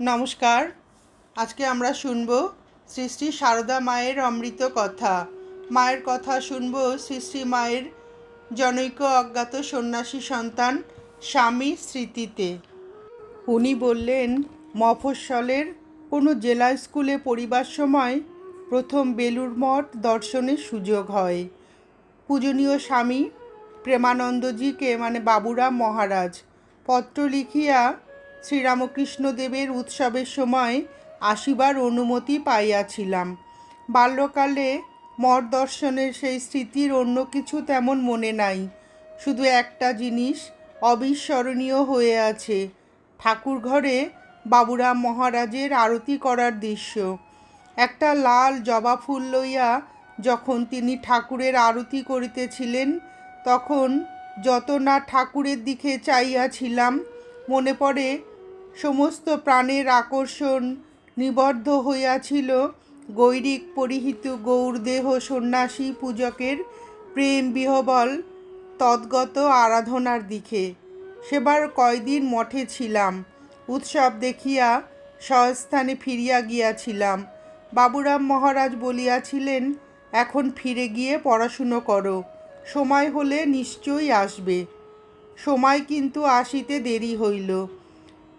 নমস্কার। আজকে আমরা শুনব শ্রী শ্রী সারদা মায়ের অমৃত কথা। মায়ের কথা শুনব শ্রী শ্রী মায়ের জনৈক অজ্ঞাত সন্ন্যাসী সন্তান স্বামী স্মৃতিতে। উনি বললেন, মফস্বলের কোনো জেলা স্কুলে পড়িবার সময় প্রথম বেলুর মঠ দর্শনের সুযোগ হয়। পূজনীয় স্বামী প্রেমানন্দজিকে মানে বাবুরাম মহারাজ, পত্র লিখিয়া শ্রীরামকৃষ্ণদেবের উৎসবের সময় আসিবার অনুমতি পাইয়াছিলাম। বাল্যকালে মর দর্শনের সেই স্মৃতির অন্য কিছু তেমন মনে নাই। শুধু একটা জিনিস অবিস্মরণীয় হয়ে আছে ঠাকুর ঘরে বাবুরাম মহারাজের আরতি করার দৃশ্য। একটা লাল জবা ফুল লইয়া যখন তিনি ঠাকুরের আরতি করিতেছিলেন, তখন যত না ঠাকুরের দিকে চাইয়াছিলাম মনে পড়ে। সমস্ত প্রাণের আকর্ষণ নিবদ্ধ হইয়াছিল গৈরিক পরিহিত গৌরদেহ সন্ন্যাসী পূজকের প্রেম বিহবল তদ্গত আরাধনার দিকে। সেবার কয়দিন মঠে ছিলাম, উৎসব দেখিয়া স্বস্থানে ফিরিয়া গিয়াছিলাম। বাবুরাম মহারাজ বলিয়াছিলেন, এখন ফিরে গিয়ে পড়াশুনো করো, সময় হলে নিশ্চয়ই আসবে। সময় কিন্তু আসিতে দেরি হইল।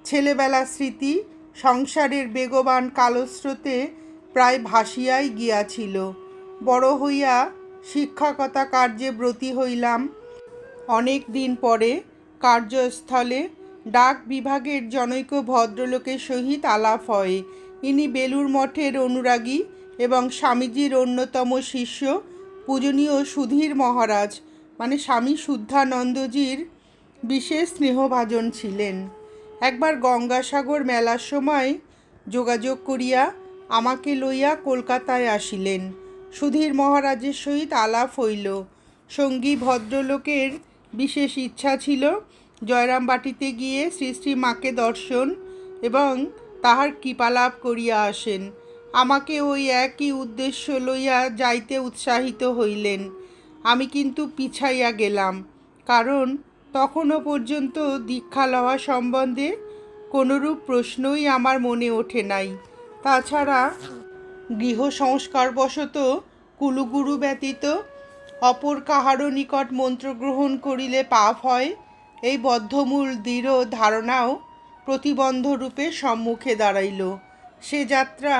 ছেলেবেলা স্মৃতি সংসারের বেগবান কালস্রোতে প্রায় ভাসিয়াই গিয়াছিল। বড় হইয়া শিক্ষকতা কার্যে ব্রতী হইলাম। অনেক দিন পরে কার্যস্থলে ডাক বিভাগের জনৈক ভদ্রলোকের সহিত আলাপ হয়। ইনি বেলুর মঠের অনুরাগী এবং স্বামীজির অন্যতম শিষ্য, পূজনীয় সুধীর মহারাজ মানে স্বামী শুদ্ধানন্দজির বিশেষ স্নেহভাজন ছিলেন। একবার গঙ্গাসাগর মেলার সময় যোগাযোগ করিয়া আমাকে লইয়া কলকাতায় আসিলেন। সুধীর মহারাজের সহিত আলাপ হইল। সঙ্গী ভদ্রলোকের বিশেষ ইচ্ছা ছিল জয়রামবাটিতে গিয়ে শ্রী শ্রী মাকে দর্শন এবং তাহার কৃপালাভ করিয়া আসেন। আমাকে ওই একই উদ্দেশ্য লইয়া যাইতে উৎসাহিত হইলেন। আমি কিন্তু পিছাইয়া গেলাম, কারণ তখনও পর্যন্ত দীক্ষা লওয়া সম্বন্ধে কোনোরূপ প্রশ্নই আমার মনে ওঠে নাই। তাছাড়া গৃহ সংস্কারবশত কুলুগুরু ব্যতীত অপর কাহারও নিকট মন্ত্রগ্রহণ করিলে পাপ হয়, এই বদ্ধমূল দৃঢ় ধারণাও প্রতিবন্ধরূপে সম্মুখে দাঁড়াইল। সে যাত্রা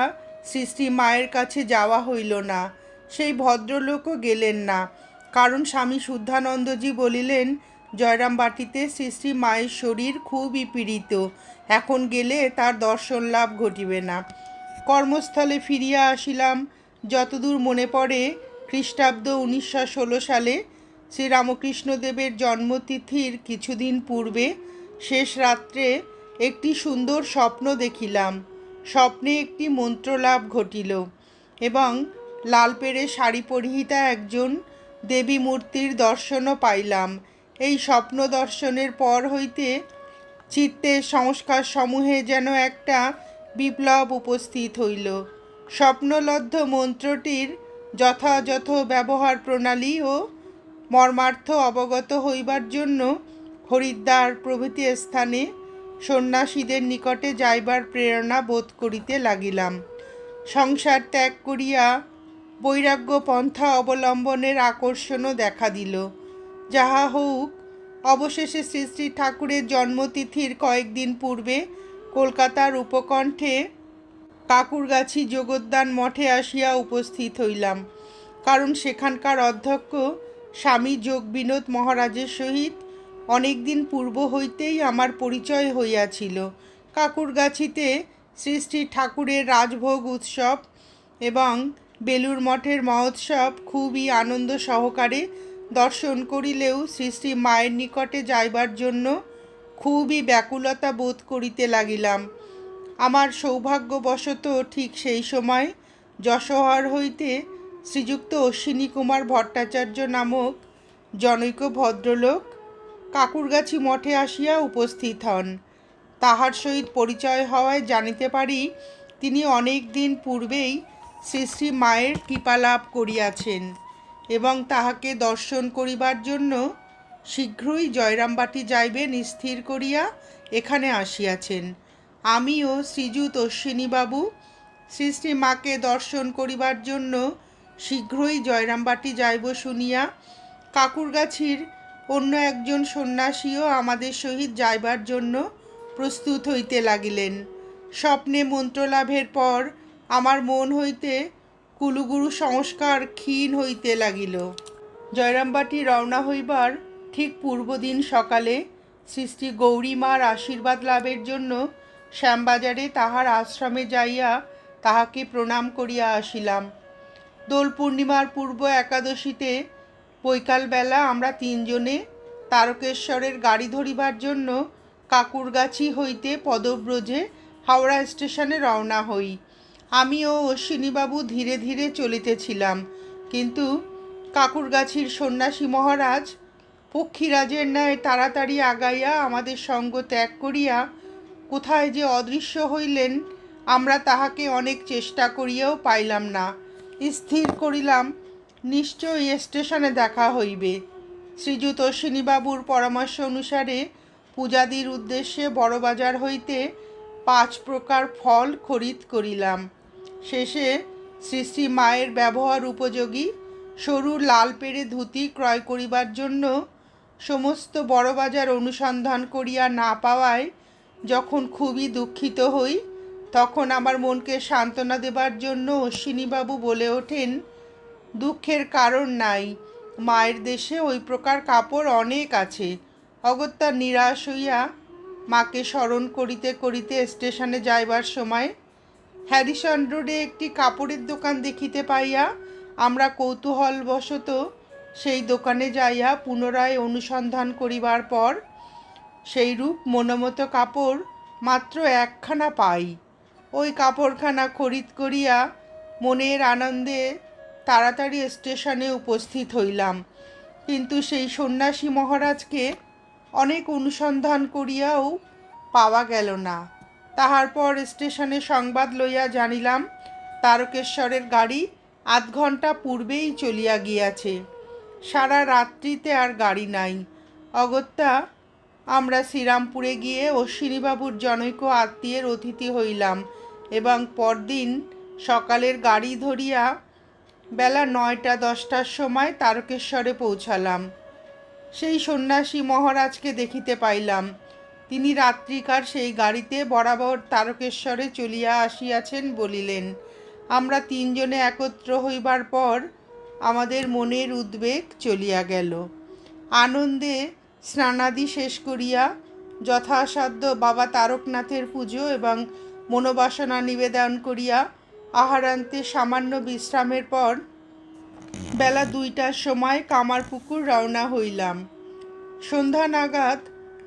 শ্রী মায়ের কাছে যাওয়া হইল না, সেই ভদ্রলোকও গেলেন না। কারণ স্বামী শুদ্ধানন্দজি বলিলেন জয়রামবাটিতে শ্রী শ্রী মায়ের শরীর খুবই পীড়িত। এখন গেলে তার দর্শন লাভ ঘটিবে না। কর্মস্থলে ফিরিয়া আসিলাম। যতদূর মনে পড়ে, খ্রিস্টাব্দ উনিশশো ষোলো সালে শ্রীরামকৃষ্ণদেবের জন্মতিথির কিছুদিন পূর্বে শেষ রাত্রে একটি সুন্দর স্বপ্ন দেখিলাম। স্বপ্নে একটি মন্ত্রলাভ ঘটিল এবং লাল পেড়ে শাড়ি পরিহিতা একজন দেবী মূর্তির দর্শনও পাইলাম। এই স্বপ্ন দর্শনের পর হইতে চিত্তের সংস্কার সমূহে যেন একটা বিপ্লব উপস্থিত হইল। স্বপ্নলব্ধ মন্ত্রটির যথাযথ ব্যবহার প্রণালী ও মর্মার্থ অবগত হইবার জন্য হরিদ্বার প্রভৃতি স্থানে সন্ন্যাসীদের নিকটে যাইবার প্রেরণা বোধ করিতে লাগিলাম। সংসার ত্যাগ করিয়া বৈরাগ্য পন্থা অবলম্বনের আকর্ষণও দেখা দিল। যাহা হোক অবশেষে শ্রী শ্রী ঠাকুরের জন্মতিথির কয়েকদিন পূর্বে কলকাতার উপকণ্ঠে কাকুরগাছি যোগোদ্যান মঠে আসিয়া উপস্থিত হইলাম। কারণ সেখানকার অধ্যক্ষ স্বামী যোগ বিনোদ মহারাজের সহিত অনেক দিন পূর্ব হইতেই আমার পরিচয় হইয়াছিল। কাকুরগাছিতে শ্রী শ্রী ঠাকুরের রাজভোগ উৎসব এবং বেলুর মঠের মহোৎসব খুবই আনন্দ সহকারে দর্শন করিলেও শ্রী শ্রী মায়ের নিকটে যাইবার জন্য খুবই ব্যাকুলতা বোধ করিতে লাগিলাম। আমার সৌভাগ্যবশত ঠিক সেই সময় যশোহর হইতে শ্রীযুক্ত অশ্বিনী কুমার ভট্টাচার্য নামক জনৈক ভদ্রলোক কাকুরগাছি মঠে আসিয়া উপস্থিত হন। তাহার সহিত পরিচয় হওয়ায় জানিতে পারি, তিনি অনেক দিন পূর্বেই শ্রী শ্রী মায়ের কৃপালাভ করিয়াছেন। এবং তাহাকে দর্শন করিবার জন্য শীঘ্রই জয়রামবাটি যাইবেন স্থির করিয়া এখানে আসিয়াছেন। আমি ও শ্রীযুত অশ্বিনীবাবু শ্রী শ্রী মাকে দর্শন করিবার জন্য শীঘ্রই জয়রামবাটি যাইব শুনিয়া কাকুরগাছির অন্য একজন সন্ন্যাসীও আমাদের সহিত যাইবার জন্য প্রস্তুত হইতে লাগিলেন। স্বপ্নে মন্ত্রলাভের পর আমার মন হইতে কুলুগুরু সংস্কার ক্ষীণ হইতে লাগিল। জয়রামবাটি রওনা হইবার ঠিক পূর্বদিন সকালে শ্রী গৌরীমার আশীর্বাদ লাভের জন্য শ্যামবাজারে তাহার আশ্রমে যাইয়া তাহাকে প্রণাম করিয়া আসিলাম। দোল পূর্ণিমার পূর্ব একাদশীতে বৈকালবেলা আমরা তিনজনে তারকেশ্বরের গাড়ি ধরিবার জন্য কাকুরগাছি হইতে পদব্রজে হাওড়া স্টেশনে রওনা হই। আমি ও অশ্বিনীবাবু ধীরে ধীরে চলিতেছিলাম। কিন্তু কাকুরগাছির সন্ন্যাসী মহারাজ পক্ষীরাজের ন্যায় তাড়াতাড়ি আগাইয়া আমাদের সঙ্গ ত্যাগ করিয়া কোথায় যে অদৃশ্য হইলেন, আমরা তাহাকে অনেক চেষ্টা করিয়াও পাইলাম না। স্থির করিলাম, নিশ্চয়ই স্টেশনে দেখা হইবে। শ্রীযুত অশ্বিনীবাবুর পরামর্শ অনুসারে পূজাদির উদ্দেশ্যে বড়বাজার হইতে পাঁচ প্রকার ফল খরিদ করিলাম। শেষে শ্রী মায়ের ব্যবহার উপযোগী সরু লাল পেড়ে ধুতি ক্রয় করিবার জন্য সমস্ত বড়বাজার অনুসন্ধান করিয়া না পাওয়ায় যখন খুবই দুঃখিত হই, তখন আমার মনকে সান্ত্বনা দেবার জন্য অশ্বিনীবাবু বলে ওঠেন, দুঃখের কারণ নাই, মায়ের দেশে ওই প্রকার কাপড় অনেক আছে অগত্যা নিরাশ হইয়া মাকে স্মরণ করিতে করিতে স্টেশনে যাইবার সময় হ্যারিসন রোডে একটি কাপড়ের দোকান দেখিতে পাইয়া আমরা কৌতূহলবশত সেই দোকানে যাইয়া পুনরায় অনুসন্ধান করিবার পর সেইরূপ মনোমতো কাপড় মাত্র একখানা পাই। ওই কাপড়খানা খরিদ করিয়া মনের আনন্দে তাড়াতাড়ি স্টেশনে উপস্থিত হইলাম। কিন্তু সেই সন্ন্যাসী মহারাজকে অনেক অনুসন্ধান করিয়াও পাওয়া গেল না। তাহার পর স্টেশনে সংবাদ লইয়া জানিলাম, তারকেশ্বরের গাড়ি আধ ঘণ্টা পূর্বেই চলিয়া গিয়াছে। সারা রাত্রিতে আর গাড়ি নাই। অগত্যা আমরা শ্রীরামপুরে গিয়ে অশ্বিনীবাবুর জনৈক আত্মীয়ের অতিথি হইলাম এবং পরদিন সকালের গাড়ি ধরিয়া বেলা নয়টা দশটার সময় তারকেশ্বরে পৌঁছালাম। সেই সন্ন্যাসী মহারাজকে দেখিতে পাইলাম। তিনি রাত্রিকার সেই গাড়িতে বরাবর তারকেশ্বরে চলিয়া আসিয়াছেন বলিলেন, আমরা তিনজনে একত্র হইবার পর আমাদের মনের উদ্বেগ চলিয়া গেল। আনন্দে স্নানাদি শেষ করিয়া যথাসাধ্য বাবা তারকনাথের পুজো এবং মনোবাসনা নিবেদন করিয়া আহারান্তে সামান্য বিশ্রামের পর বেলা দুইটার সময় কামারপুকুর রওনা হইলাম। সন্ধ্যা নাগাদ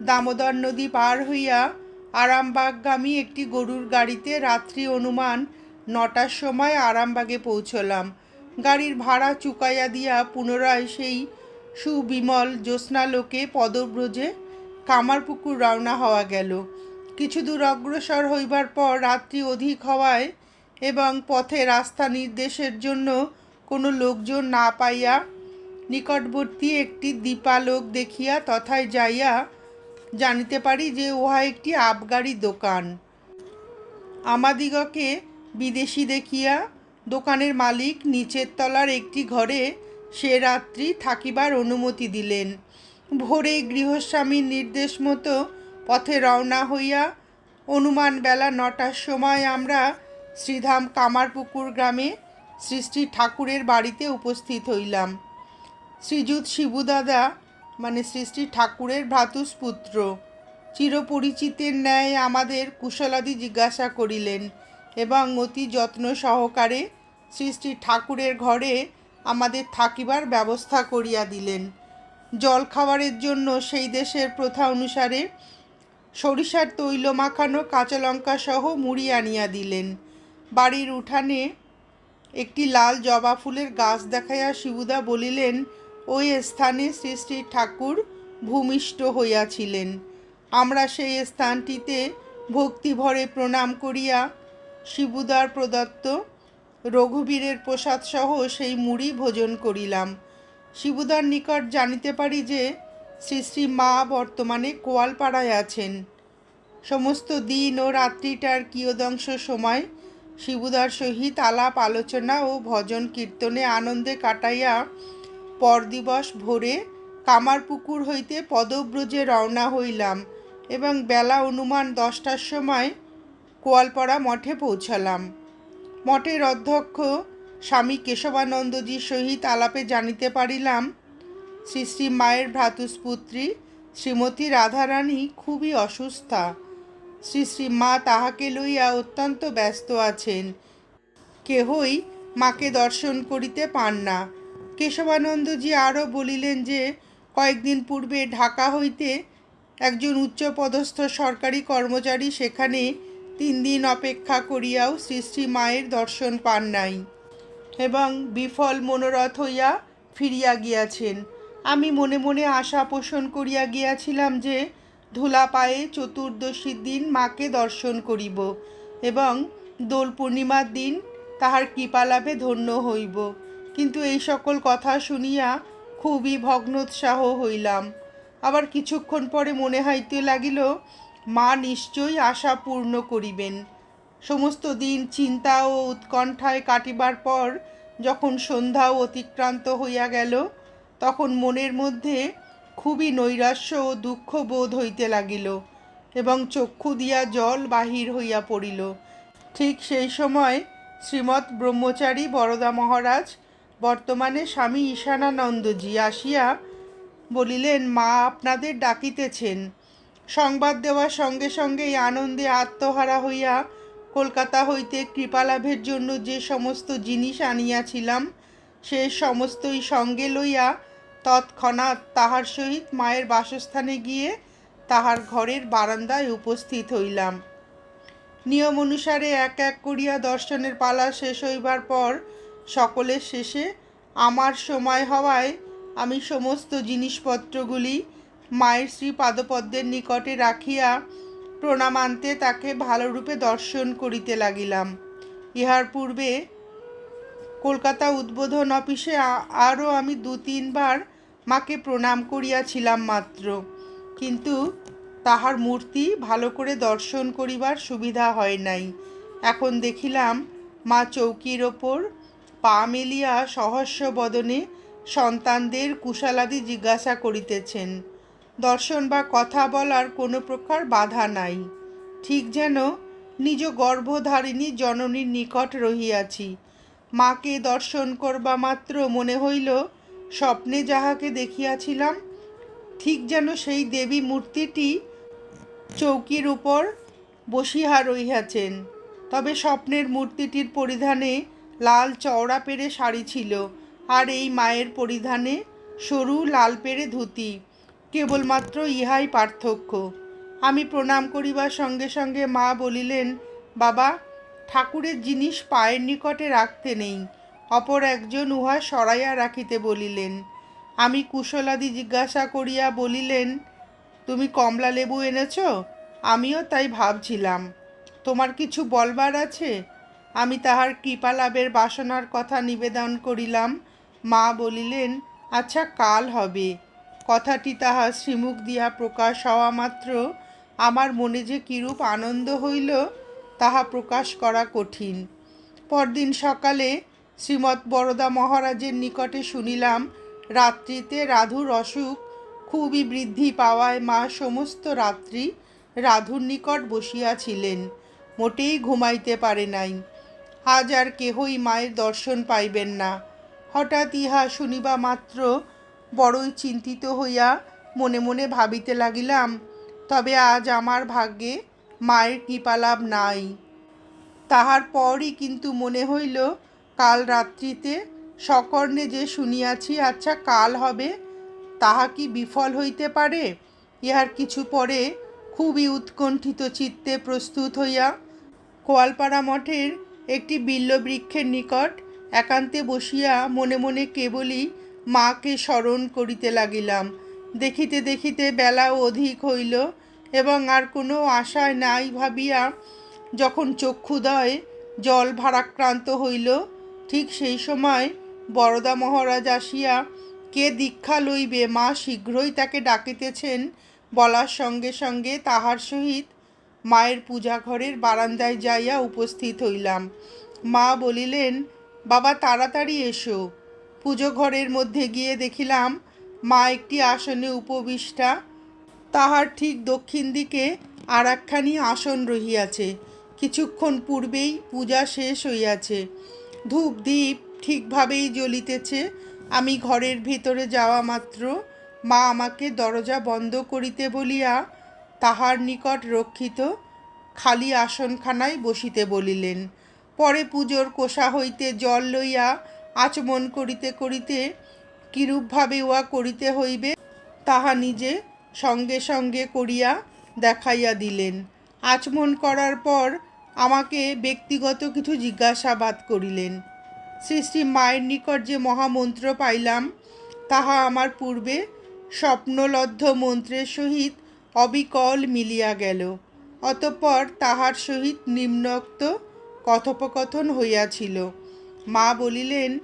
দামোদর নদী পার হইয়া আরামবাগগামী একটি গরুর গাড়িতে রাত্রি অনুমান নটার সময় আরামবাগে পৌঁছলাম। গাড়ির ভাড়া চুকাইয়া দিয়া পুনরায় সেই সুবিমল জ্যোৎস্নালোকে পদব্রজে কামারপুকুর রওনা হওয়া গেল। কিছু দূর অগ্রসর হইবার পর রাত্রি অধিক হওয়ায় এবং পথে রাস্তা নির্দেশের জন্য কোনো লোকজন না পাইয়া নিকটবর্তী একটি দীপালোক দেখিয়া তথায় যাইয়া জানিতে পারি যে উহা একটি আবগারি দোকান। আমাদিগকে বিদেশি দেখিয়া দোকানের মালিক নিচের তলার একটি ঘরে সে রাত্রি থাকিবার অনুমতি দিলেন। ভোরে গৃহস্বামীর নির্দেশ মতো পথে রওনা হইয়া অনুমান বেলা নটার সময় আমরা শ্রীধাম কামারপুকুর গ্রামে শ্রী শ্রী ঠাকুরের বাড়িতে উপস্থিত হইলাম। শ্রীযুত শিবুদাদা মানে শ্রী শ্রী ঠাকুরের ভ্রাতুষ্পুত্র, চিরপরিচিতের ন্যায় আমাদের কুশলাদি জিজ্ঞাসা করিলেন এবং অতি যত্ন সহকারে শ্রী শ্রী ঠাকুরের ঘরে আমাদের থাকিবার ব্যবস্থা করিয়া দিলেন। জল খাবারের জন্য সেই দেশের প্রথা অনুসারে সরিষার তৈল মাখানো কাঁচা লঙ্কা সহ মুড়ি আনিয়া দিলেন। বাড়ির উঠানে একটি লাল জবা ফুলের গাছ দেখাইয়া শিবুদা বলিলেন ওই স্থানে শ্রী শ্রী ঠাকুর ভূমিষ্ঠ হইয়াছিলেন। আমরা সেই স্থানটিতে ভক্তিভরে প্রণাম করিয়া শিবুদার প্রদত্ত রঘুবীরের প্রসাদসহ সেই মুড়ি ভোজন করিলাম। শিবুদার নিকট জানিতে পারি যে শ্রী শ্রী মা বর্তমানে কোয়ালপাড়ায় আছেন। সমস্ত দিন ও রাত্রিটার কিয়দংশ সময় শিবুদার সহিত আলাপ আলোচনা ও ভজন কীর্তনে আনন্দে কাটাইয়া পরদিবস ভোরে কামারপুকুর হইতে পদব্রজে রওনা হইলাম এবং বেলা অনুমান দশটার সময় কোয়ালপাড়া মঠে পৌঁছালাম। মঠের অধ্যক্ষ স্বামী কেশবানন্দজির সহিত আলাপে জানিতে পারিলাম, শ্রী শ্রী মায়ের ভ্রাতুস্পুত্রী শ্রীমতী রাধারানী খুবই অসুস্থা। শ্রী শ্রী মা তাহাকে লইয়া অত্যন্ত ব্যস্ত আছেন। কেহই মাকে দর্শন করিতে পান না। কেশবানন্দজি আরও বলিলেন যে, কয়েকদিন পূর্বে ঢাকা হইতে একজন উচ্চপদস্থ সরকারি কর্মচারী সেখানে তিন দিন অপেক্ষা করিয়াও শ্রী শ্রী মায়ের দর্শন পান নাই এবং বিফল মনোরথ হইয়া ফিরিয়া গিয়াছেন। আমি মনে মনে আশা পোষণ করিয়া গিয়াছিলাম যে ধুলা পায়ে চতুর্দশীর দিন মাকে দর্শন করিব এবং দোল পূর্ণিমার দিন তাহার কৃপালাভে ধন্য হইব। কিন্তু এই সকল কথা শুনিয়া খুবই ভগ্নোৎসাহ হইলাম। আবার কিছুক্ষণ পরে মনে হইতে লাগিল, মা নিশ্চয়ই আশা পূর্ণ করিবেন। সমস্ত দিন চিন্তা ও উৎকণ্ঠায় কাটিবার পর যখন সন্ধ্যাও অতিক্রান্ত হইয়া গেল, তখন মনের মধ্যে খুবই নৈরাশ্য ও দুঃখ বোধ হইতে লাগিল এবং চক্ষু দিয়া জল বাহির হইয়া পড়িল। ঠিক সেই সময় শ্রীমৎ ব্রহ্মচারী বরদা মহারাজ বর্তমানে স্বামী ঈশানানন্দজি আসিয়া বলিলেন, মা আপনাদের ডাকিতেছেন। সংবাদ দেওয়ার সঙ্গে সঙ্গেই আনন্দে আত্মহারা হইয়া কলকাতা হইতে কৃপালাভের জন্য যে সমস্ত জিনিস আনিয়াছিলাম, সে সমস্তই সঙ্গে লইয়া তৎক্ষণাৎ তাহার সহিত মায়ের বাসস্থানে গিয়ে তাহার ঘরের বারান্দায় উপস্থিত হইলাম। নিয়ম অনুসারে এক এক করিয়া দর্শনের পালা শেষ হইবার পর সকলের শেষে আমার সময় হওয়ায় আমি সমস্ত জিনিসপত্রগুলি মায়ের শ্রী পাদপদ্মের নিকটে রাখিয়া প্রণামান্তে তাকে ভালোরূপে দর্শন করিতে লাগিলাম। ইহার পূর্বে কলকাতা উদ্বোধন অফিসে আরও আমি দু তিনবার মাকে প্রণাম করিয়াছিলাম মাত্র। কিন্তু তাহার মূর্তি ভালো করে দর্শন করিবার সুবিধা হয় নাই। এখন দেখিলাম মা চৌকির ওপর পা মেলিয়া সহস্য বদনে সন্তানদের কুশালাদি জিজ্ঞাসা করিতেছেন, দর্শন বা কথা বলার কোনো প্রকার বাধা নাই। ঠিক যেন নিজ গর্ভধারিণী জননীর নিকট রহিয়াছি। মাকে দর্শন করবা মাত্র মনে হইল স্বপ্নে যাহাকে দেখিয়াছিলাম, ঠিক যেন সেই দেবী মূর্তিটি চৌকির উপর বসিহা রহিয়াছেন। তবে স্বপ্নের মূর্তিটির পরিধানে লাল চওড়া পেরে শাড়ি ছিল। আর এই মায়ের পরিধানে সরু লাল পেরে ধুতি, কেবলমাত্র ইহাই পার্থক্য। আমি প্রণাম করিবার সঙ্গে সঙ্গে মা বলিলেন, বাবা, ঠাকুরের জিনিস পায়ের নিকটে রাখতে নেই, অপর একজন উহা সরাইয়া রাখিতে বলিলেন। আমি কুশলাদি জিজ্ঞাসা করিয়া বলিলেন, তুমি কমলা লেবু এনেছ? আমিও তাই ভাবছিলাম। তোমার কিছু বলবার আছে? আমি তাহার কৃপা লাভের বাসনার কথা নিবেদন করিলাম। মা বলিলেন আচ্ছা কাল হবে। কথাটি তাহার শ্রীমুখ দিয়া প্রকাশ হওয়া মাত্র। আমার মনে যে কিরূপ আনন্দ হইল, তাহা প্রকাশ করা কঠিন। পরদিন সকালে শ্রীমৎ বরদা মহারাজের নিকটে শুনিলাম, রাত্রিতে রাধুর অসুখ খুবই বৃদ্ধি পাওয়ায় মা সমস্ত রাত্রি রাধুর নিকট বসিয়াছিলেন। মোটেই ঘুমাইতে পারে নাই। আজ আর কেহই মায়ের দর্শন পাইবেন না। হঠাৎ ইহা শুনিবা মাত্র বড়ই চিন্তিত হইয়া মনে মনে ভাবিতে লাগিলাম, তবে আজ আমার ভাগ্যে মায়ের কৃপালাভ নাই। তাহার পরই কিন্তু মনে হইল, কাল রাত্রিতে সকর্ণে যে শুনিয়াছি আচ্ছা কাল হবে, তাহা কি বিফল হইতে পারে? ইহার কিছু পরে খুবই উৎকণ্ঠিত চিত্তে প্রস্তুত হইয়া কোয়ালপাড়া মঠের একটি বিল্লবৃক্ষের নিকট একান্তে বসিয়া মনে মনে কেবলই মাকে স্মরণ করিতে লাগিলাম। দেখিতে দেখিতে বেলাও অধিক হইল এবং আর কোনো আশায় নাই ভাবিয়া যখন চক্ষুদয় জল ভারাক্রান্ত হইল, ঠিক সেই সময় বরদা মহারাজ আসিয়া, কে দীক্ষা লইবে? মা শীঘ্রই তাকে ডাকিতেছেন। বলার সঙ্গে সঙ্গে তাহার সহিত মায়ের পূজা ঘরের বারান্দায় যাইয়া উপস্থিত হইলাম। মা বলিলেন, বাবা, তাড়াতাড়ি এসো। পুজো ঘরের মধ্যে গিয়ে দেখিলাম, মা একটি আসনে উপবিষ্টা। তাহার ঠিক দক্ষিণ দিকে আর একখানি আসন রহিয়াছে। কিছুক্ষণ পূর্বেই পূজা শেষ হইয়াছে। ধূপ দ্বীপ ঠিকভাবেই জ্বলিতেছে। আমি ঘরের ভিতরে যাওয়া মাত্র। মা আমাকে দরজা বন্ধ করিতে বলিয়া তাহার নিকট রক্ষিত খালি আসনখানায় বসিতে বলিলেন। পরে পুজোর কোষা হইতে জল লইয়া আচমন করিতে করিতে কিরূপভাবে উহা করিতে হইবে, তাহা নিজে সঙ্গে সঙ্গে করিয়া দেখাইয়া দিলেন। আচমন করার পর আমাকে ব্যক্তিগত কিছু জিজ্ঞাসাবাদ করিলেন। শ্রী শ্রী মায়ের নিকট যে মহামন্ত্র পাইলাম, তাহা আমার পূর্বে স্বপ্নলব্ধ মন্ত্রের সহিত অবিকল মিলিয়া গেল। অতঃপর তাহার সহিত নিম্নোক্ত কথোপকথন হইয়াছিল। মা বলিলেন,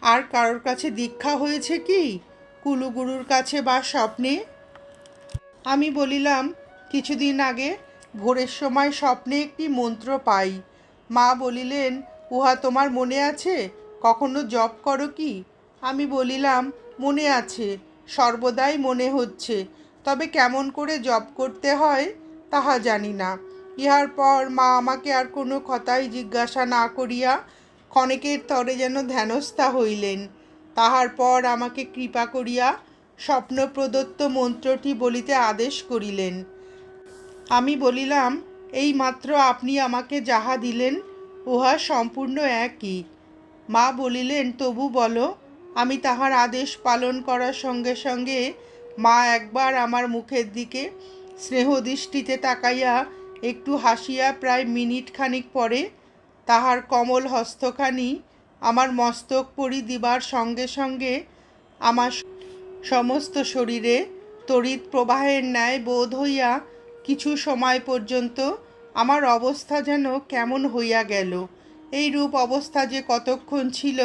আর কারোর কাছে দীক্ষা হয়েছে কি? কুলুগুরুর কাছে বা স্বপ্নে? আমি বলিলাম, কিছুদিন আগে ভোরের সময় স্বপ্নে একটি মন্ত্র পাই। মা বলিলেন, উহা তোমার মনে আছে? কখনো জপ করো কি? আমি বলিলাম, মনে আছে। সর্বদাই মনে হচ্ছে। তবে কেমন করে জব করতে হয় তাহা জানি না। ইহার পর মা আমাকে আর কোনো কথাই জিজ্ঞাসা না করিয়া ক্ষণেকের তরে যেন ধ্যানস্থা হইলেন। তাহার পর আমাকে কৃপা করিয়া স্বপ্ন প্রদত্ত মন্ত্রটি বলিতে আদেশ করিলেন। আমি বলিলাম, এই মাত্র আপনি আমাকে যাহা দিলেন, উহা সম্পূর্ণ একই। মা বলিলেন, তবু বলো, আমি তাহার আদেশ পালন করার সঙ্গে সঙ্গে মা একবার আমার মুখের দিকে স্নেহদৃষ্টিতে তাকাইয়া একটু হাসিয়া প্রায় মিনিট খানিক পরে তাহার কমল হস্তখানি আমার মস্তক পরি দিবার সঙ্গে সঙ্গে আমার সমস্ত শরীরে তড়িৎ প্রবাহের ন্যায় বোধ হইয়া কিছু সময় পর্যন্ত আমার অবস্থা যেন কেমন হইয়া গেল। এই রূপ অবস্থা যে কতক্ষণ ছিল,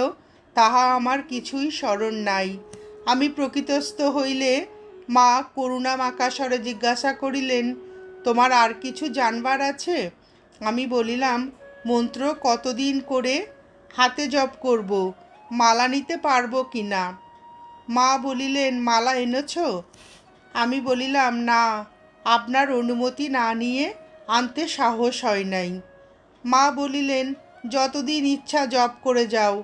তাহা আমার কিছুই স্মরণ নাই। আমি প্রকৃতস্থ হইলে মা করুণা মাকাশরে জিজ্ঞাসা করিলেন, তোমার আর কিছু জানবার আছে? আমি বলিলাম, মন্ত্র কতদিন করে হাতে জপ করব, মালা নিতে পারব কি না মা বলিলেন, মালা এনেছ? আমি বলিলাম, না, আপনার অনুমতি না নিয়ে আনতে সাহস হয় নাই। মা বলিলেন, যতদিন ইচ্ছা জপ করে যাও,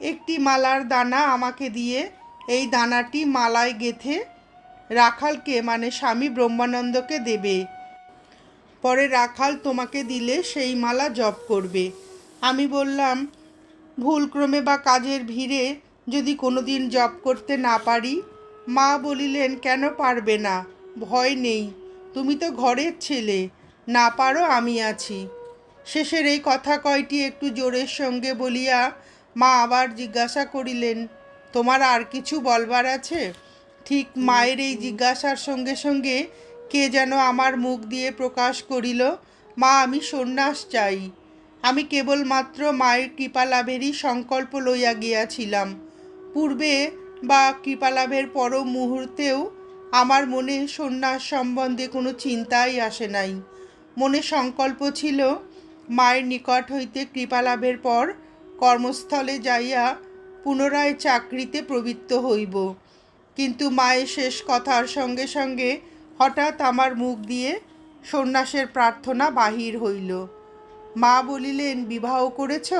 একটি মালার দানা আমাকে দিয়ে এই দানাটি মালায় গেথে রাখালকে মানে স্বামী ব্রহ্মানন্দকে দেবে। পরে রাখাল তোমাকে দিলে সেই মালা জপ করবে। আমি বললাম, ভুলক্রমে বা কাজের ভিড়ে যদি কোনো দিন জপ করতে না পারি? মা বলিলেন, কেন পারবে না? ভয় নেই। তুমি তো ঘরের ছেলে। না পারো, আমি আছি। শেষের এই কথা কয়টি একটু জোরের সঙ্গে বলিয়া মা আবার জিজ্ঞাসা করিলেন, তোমার আর কিছু বলবার আছে? ঠিক মায়ের এই জিজ্ঞাসার সঙ্গে সঙ্গে কে যেন আমার মুখ দিয়ে প্রকাশ করিল, মা, আমি সন্ন্যাস চাই। আমি কেবলমাত্র মায়ের কৃপালাভেরই সংকল্প লইয়া গিয়াছিলাম। পূর্বে বা কৃপালাভের পর মুহূর্তেও আমার মনে সন্ন্যাস সম্বন্ধে কোনো চিন্তাই আসে নাই। মনে সংকল্প ছিল, মায়ের নিকট হইতে কৃপালাভের পর কর্মস্থলে যাইয়া পুনরায় চাকরিতে প্রবৃত্ত হইব। কিন্তু মায়ের শেষ কথার সঙ্গে সঙ্গে হঠাৎ আমার মুখ দিয়ে সন্ন্যাসের প্রার্থনা বাহির হইল। মা বলিলেন, বিবাহ করেছ?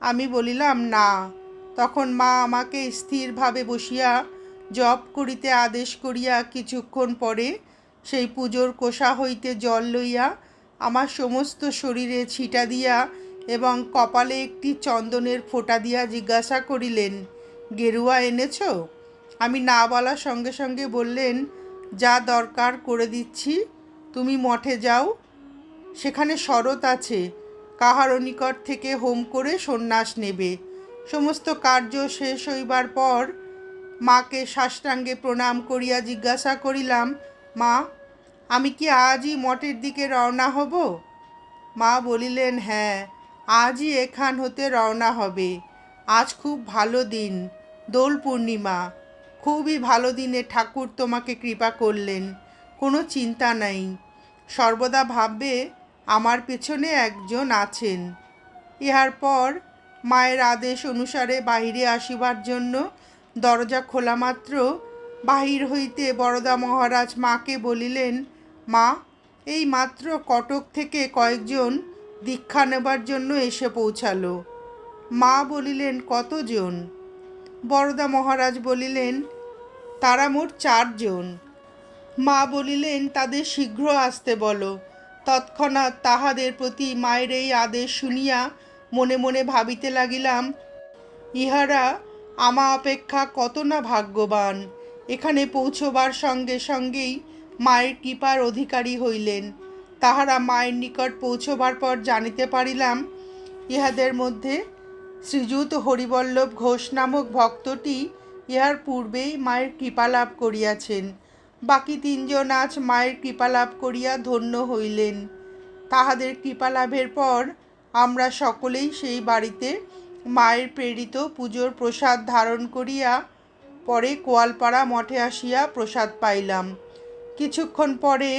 আমি বলিলাম, না। তখন মা আমাকে স্থিরভাবে বসিয়া জপ করিতে আদেশ করিয়া কিছুক্ষণ পরে সেই পুজোর কোষা হইতে জল লইয়া আমার সমস্ত শরীরে ছিটা দিয়া এবং কপালে একটি চন্দনের ফোঁটা দিয়া জিজ্ঞাসা করিলেন, গেরুয়া এনেছ? আমি না বলার সঙ্গে সঙ্গে বললেন, যা দরকার করে দিচ্ছি, তুমি মঠে যাও। সেখানে শরৎ আছে কাহারও নিকট থেকে হোম করে সন্ন্যাস নেবে। সমস্ত কার্য শেষ হইবার পর মাকে সাষ্টাঙ্গে প্রণাম করিয়া জিজ্ঞাসা করিলাম, মা, আমি কি আজই মঠের দিকে রওনা হব? মা বলিলেন হ্যাঁ আজই এখান হতে রওনা হবে। আজ খুব ভালো দিন, দোল পূর্ণিমা। খুবই ভালো দিনে ঠাকুর তোমাকে কৃপা করলেন। কোনো চিন্তা নাই। সর্বদা ভাববে আমার পেছনে একজন আছেন। ইহার পর মায়ের আদেশ অনুসারে বাহিরে আসিবার জন্য দরজা খোলা মাত্র বাহির হইতে বরদা মহারাজ মাকে বলিলেন, মা, এই মাত্র কটক থেকে কয়েকজন দীক্ষা নেবার জন্য এসে পৌঁছালো। মা বলিলেন, কতজন? বরদা মহারাজ বলিলেন তারা মোট চারজন। মা বলিলেন, তাদের শীঘ্র আসতে বলো। তৎক্ষণাৎ তাহাদের প্রতি মায়ের এই আদেশ শুনিয়া মনে মনে ভাবিতে লাগিলাম, ইহারা আমা অপেক্ষা কত না ভাগ্যবান। এখানে পৌঁছবার সঙ্গে সঙ্গেই মায়ের কৃপার অধিকারী হইলেন। তাহারা মায়ের নিকট পৌঁছবার পর জানিতে পারিলাম, ইহাদের মধ্যে শ্রীযুত হরিবল্লভ ঘোষ নামক ভক্তটি ইহার পূর্বেই মায়ের কৃপা লাভ করিয়াছেন। বাকি তিনজন আজ মায়ের কৃপা লাভ করিয়া ধন্য হইলেন। তাহাদের কৃপা লাভের পর আমরা সকলেই সেই বাড়িতে মায়ের প্রেরিত পুজোর প্রসাদ ধারণ করিয়া পরে কোয়ালপাড়া মঠে আসিয়া প্রসাদ পাইলাম। কিছুক্ষণ পরে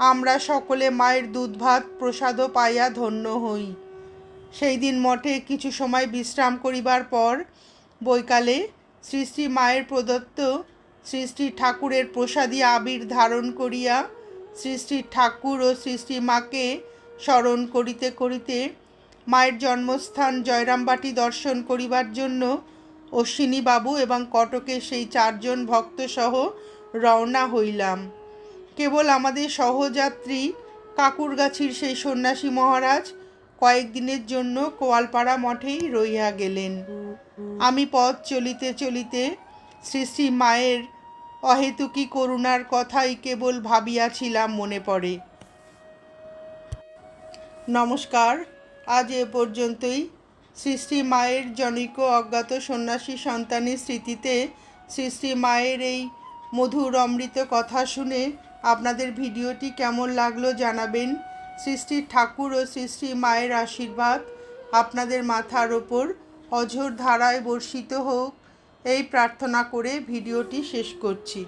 আমরা সকলে মায়ের দুধ ভাত প্রসাদও পাইয়া ধন্য হই। সেই দিন মঠে কিছু সময় বিশ্রাম করিবার পর বৈকালে শ্রী শ্রী মায়ের প্রদত্ত শ্রী শ্রী ঠাকুরের প্রসাদী আবির ধারণ করিয়া শ্রী শ্রী ঠাকুর ও শ্রী শ্রী মাকে স্মরণ করিতে করিতে মায়ের জন্মস্থান জয়রামবাটি দর্শন করিবার জন্য অশ্বিনী বাবু এবং কটকের সেই চারজন ভক্তসহ রওনা হইলাম। কেবল আমাদের সহযাত্রী কাকুরগাছির সেই সন্ন্যাসী মহারাজ কয়েকদিনের জন্য কোয়ালপাড়া মঠেই রইয়া গেলেন। আমি পথ চলিতে চলিতে শ্রী শ্রী মায়ের অহেতুকী করুণার কথাই কেবল ভাবিয়াছিলাম মনে পড়ে। নমস্কার, আজ এ পর্যন্তই। শ্রী শ্রী মায়ের জনৈক অজ্ঞাত সন্ন্যাসী সন্তানের স্মৃতিতে শ্রী শ্রী মায়ের এই মধুর অমৃত কথা শুনে আপনাদের ভিডিওটি কেমন লাগল জানাবেন। শ্রী শ্রী ঠাকুর ও শ্রী শ্রী মায়ের আশীর্বাদ আপনাদের মাথার ওপর। অঝোর ধারায় বর্ষিত হোক এই প্রার্থনা করে ভিডিওটি শেষ করছি।